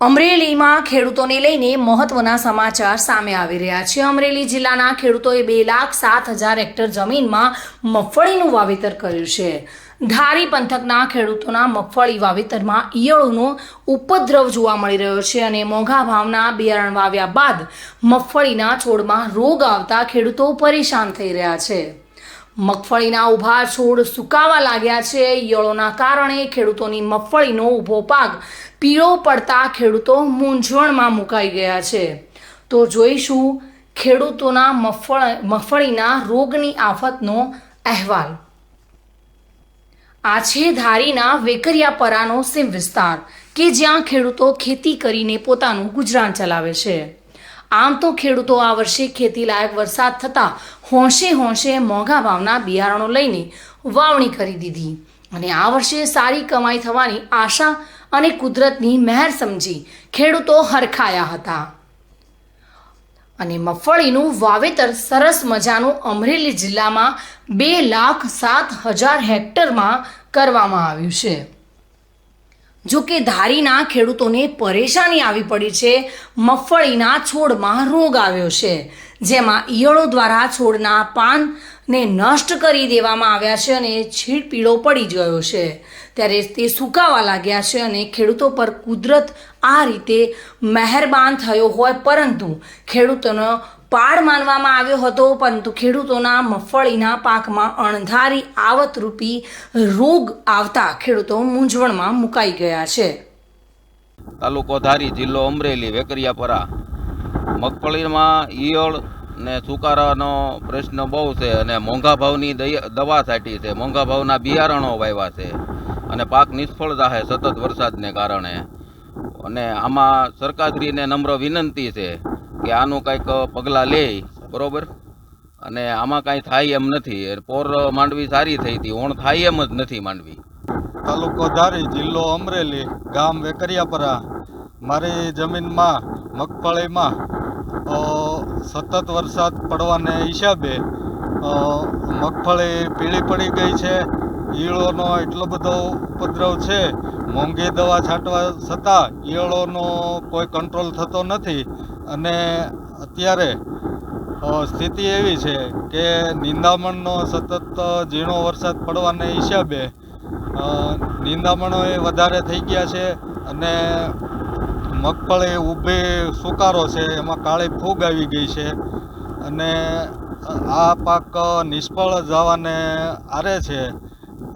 અમરેલીમાં ખેડૂતોને લઈને મહત્વના સમાચાર સામે આવી રહ્યા છે. અમરેલી જિલ્લાના ખેડૂતોએ બે લાખ સાત હજાર હેક્ટર જમીનમાં મગફળીનું વાવેતર કર્યું છે. ધારી પંથકના ખેડૂતોના મગફળી વાવેતરમાં ઈયળોનો ઉપદ્રવ જોવા મળી રહ્યો છે અને મોંઘા ભાવના બિયારણ વાવ્યા બાદ મગફળીના છોડમાં રોગ આવતા ખેડૂતો પરેશાન થઈ રહ્યા છે. મગફળીના ઊભા છોડ સુકાવા લાગ્યા છે. યળોના કારણે ખેડૂતોની મગફળીનો ઊભો પાક પીળો પડતા ખેડૂતો મૂંઝવણમાં મુકાઈ ગયા છે. તો જોઈશું ખેડૂતોના મગફળ, મગફળીના રોગની આફતનો અહેવાલ. આ છે ધારીના વેકરિયાપરાનો સીમ વિસ્તાર કે જ્યાં ખેડૂતો ખેતી કરીને પોતાનું ગુજરાન ચલાવે છે. આમ તો ખેડૂતો આ વર્ષે ખેતી લાયક વરસાદ થતાં હોંશે હોંશે મોંઘા ભાવના બિયારણો લઈને વાવણી કરી દીધી. અને આ વર્ષે સારી કમાઈ થવાની આશા અને કુદરતની મહેર સમજી ખેડૂતો હરખાયા હતા. અને મગફળીનું વાવેતર સરસ મજાનું અમરેલી જિલ્લામાં બે લાખ સાત હજાર હેક્ટરમાં કરવામાં આવ્યું છે. જો કે ધારીના ખેડૂતોને પરેશાની આવી પડી છે. મગફળીના છોડમાં રોગ આવ્યો છે. જેમાં ઈયળો દ્વારા છોડના પાનને નષ્ટ કરી દેવામાં આવ્યા છે અને છીડ પીળો પડી ગયો છે. ત્યારે તે સુકાવા લાગ્યા છે અને ખેડૂતો પર કુદરત આ રીતે મહેરબાન થયો હોય, પરંતુ ખેડૂતોનો પાડ માનવામાં આવ્યો હતો, પરંતુ ખેડૂતોના મગફળીના પાકમાં અણધારી આવતરૂપી રોગ આવતા ખેડૂતો મૂંઝવણમાં મુકાઈ ગયા છે. તાલુકો ધારી જિલ્લો અમરેલી, વેકરિયાપરા. મગફળીમાં ઈયળ ને સુકારાનો પ્રશ્ન બહુ છે અને મોંઘા ભાવની દવા સાટી છે. મોંઘા ભાવના બિયારણો વાવ્યા છે અને પાક નિષ્ફળ થાય સતત વરસાદને કારણે. અને આમાં સરકારશ્રીને નમ્ર વિનંતી છે કે આનું કંઈક પગલાં લે, બરોબર? અને આમાં કાંઈ થાય એમ નથી. પોર માંડવી સારી થઈ હતી, ઓણ થાય એમ જ નથી માંડવી. તાલુકો ધારી, જિલ્લો અમરેલી, ગામ વેકરિયાપરા. મારી જમીનમાં, મગફળીમાં સતત વરસાદ પડવાને હિસાબે મગફળી પીળી પડી ગઈ છે. ઈયળોનો એટલો બધો ઉપદ્રવ છે. મોંઘી દવા છાંટવા છતાં ઈયળોનો કોઈ કંટ્રોલ થતો નથી. અને અત્યારે સ્થિતિ એવી છે કે નિંદામણનો સતત ઝીણો વરસાદ પડવાને હિસાબે નિંદામણો એ વધારે થઈ ગયા છે અને મગફળી ઊભી સુકારો છે, એમાં કાળી ફૂગ આવી ગઈ છે અને આ પાક નિષ્ફળ જવાને આરે છે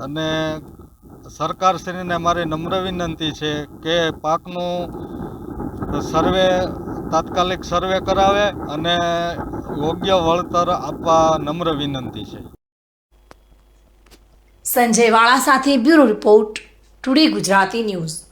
અને સરકારશ્રીને મારી નમ્ર વિનંતી છે કે પાકનું સર્વે તાત્કાલિક સર્વે કરાવે અને યોગ્ય વળતર આપવા નમ્ર વિનંતી છે. સંજય વાળા સાથે bureau report, today Gujarati news.